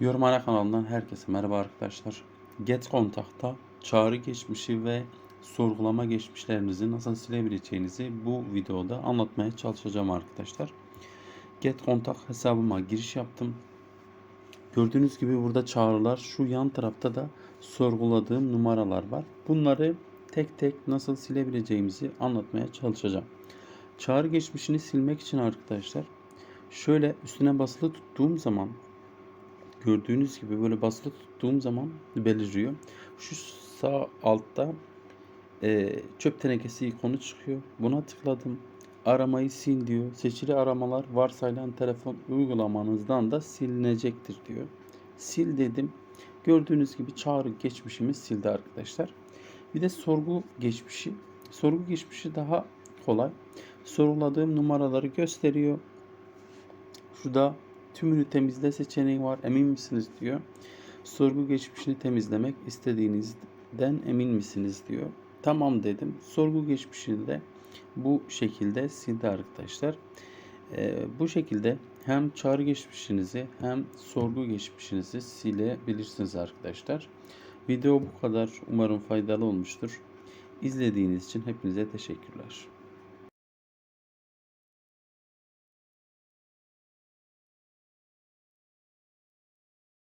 Yorumhane kanalından herkese merhaba arkadaşlar. Get Kontak'ta çağrı geçmişi ve sorgulama geçmişlerinizi nasıl silebileceğinizi bu videoda anlatmaya çalışacağım arkadaşlar. Get Kontak hesabıma giriş yaptım. Gördüğünüz gibi burada çağrılar, şu yan tarafta da sorguladığım numaralar var. Bunları tek tek nasıl silebileceğimizi anlatmaya çalışacağım. Çağrı geçmişini silmek için arkadaşlar şöyle üstüne basılı tuttuğum zaman gördüğünüz gibi böyle basılı tuttuğum zaman beliriyor. Şu sağ altta e, çöp tenekesi ikonu çıkıyor. Buna tıkladım. Aramayı sil diyor. Seçili aramalar varsayılan telefon uygulamanızdan da silinecektir diyor. Sil dedim. Gördüğünüz gibi çağrı geçmişimi sildi arkadaşlar. Bir de sorgu geçmişi. Sorgu geçmişi daha kolay. Soruladığım numaraları gösteriyor. Şurada tümünü temizle seçeneği var. Emin misiniz diyor. Sorgu geçmişini temizlemek istediğinizden emin misiniz diyor. Tamam dedim. Sorgu geçmişini de bu şekilde sildi arkadaşlar. Ee, bu şekilde hem çağrı geçmişinizi hem sorgu geçmişinizi silebilirsiniz arkadaşlar. Video bu kadar. Umarım faydalı olmuştur. İzlediğiniz için hepinize teşekkürler.